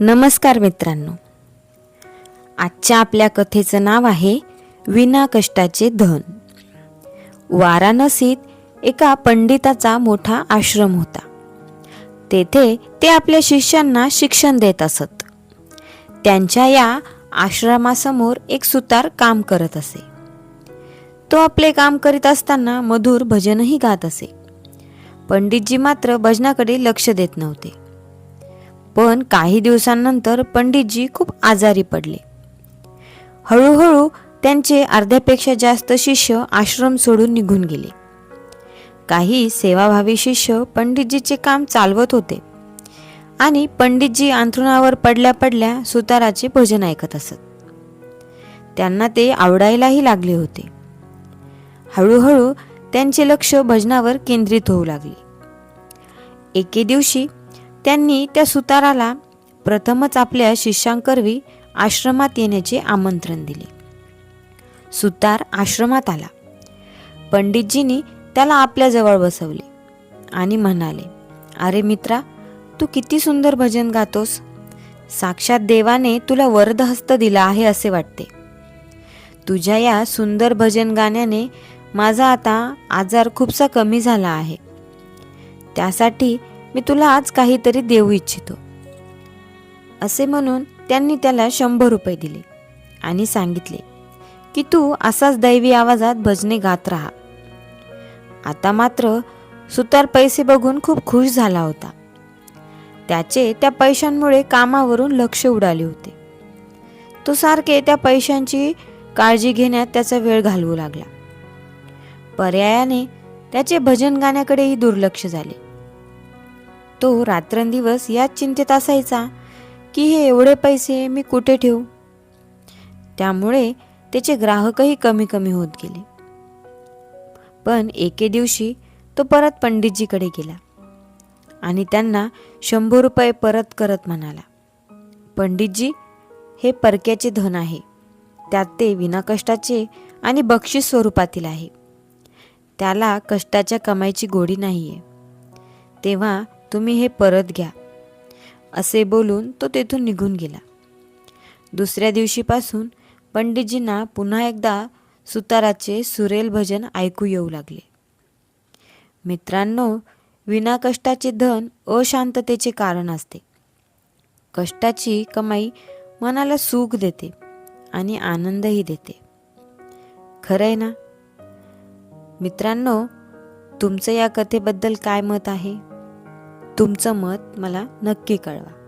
नमस्कार मित्रांनो. आजच्या आपल्या कथेचं नाव आहे विना कष्टाचे धन. वाराणसीत एका पंडिताचा मोठा आश्रम होता. तेथे ते आपल्या शिष्यांना शिक्षण देत असत. त्यांच्या या आश्रमासमोर एक सुतार काम करत असे. तो आपले काम करीत असताना मधुर भजनही गात असे. पंडितजी मात्र भजनाकडे लक्ष देत नव्हते. पण काही दिवसांनंतर पंडितजी खूप आजारी पडले. हळूहळू त्यांचे अर्ध्यापेक्षा जास्त शिष्य आश्रम सोडून निघून गेले. काही सेवाभावी शिष्य पंडितजीचे काम चालवत होते आणि पंडितजी अंथरुणावर पडल्या पडल्या सुताराचे भजन ऐकत असत. त्यांना ते आवडायलाही लागले होते. हळूहळू त्यांचे लक्ष भजनावर केंद्रित होऊ लागले. एके दिवशी त्यांनी त्या सुताराला प्रथमच आपल्या शिष्यांकरवी आश्रमात येण्याचे आमंत्रण दिले. सुतार आश्रमात आला. पंडितजींनी त्याला आपल्याजवळ बसवले आणि म्हणाले अरे मित्रा तू किती सुंदर भजन गातोस. साक्षात देवाने तुला वरदहस्त दिला आहे असे वाटते. तुझ्या या सुंदर भजन गाण्याने माझा आता आजार खूपसा कमी झाला आहे. त्यासाठी मी तुला आज काहीतरी देऊ इच्छितो. असे म्हणून त्यांनी त्याला शंभर रुपये दिले आणि सांगितले की तू असाच दैवी आवाजात भजने गात राहा. आता मात्र सुतार पैसे बघून खूप खुश झाला होता. त्याचे त्या पैशांमुळे कामावरून लक्ष उडाले होते. तो सारखे त्या पैशांची काळजी घेण्यात त्याचा वेळ घालवू लागला. पर्यायाने त्याचे भजन गाण्याकडेही दुर्लक्ष झाले. तो रात्रंदिवस याच चिंतेत असायचा की हे एवढे पैसे मी कुठे ठेवू? त्यामुळे त्याचे ग्राहकही कमी कमी होत गेले. पण एके दिवशी तो परत पंडितजीकडे गेला आणि त्यांना शंभर रुपये परत करत म्हणाला पंडितजी हे परक्याचे धन आहे. त्यात ते विनाकष्टाचे आणि बक्षीस स्वरूपातील आहे. त्याला कष्टाच्या कमाईची गोडी नाही आहे तेव्हा तुम्ही हे परत घ्या. असे बोलून तो तेथून निघून गेला. दुसऱ्या दिवशीपासून पंडितजींना पुन्हा एकदा सुताराचे सुरेल भजन ऐकू येऊ लागले. मित्रांनो विनाकष्टाचे धन अशांततेचे कारण असते. कष्टाची कमाई मनाला सुख देते आणि आनंदही देते. खरंय ना? मित्रांनो तुमचं या कथेबद्दल काय मत आहे? तुमचं मत मला नक्की कळवा.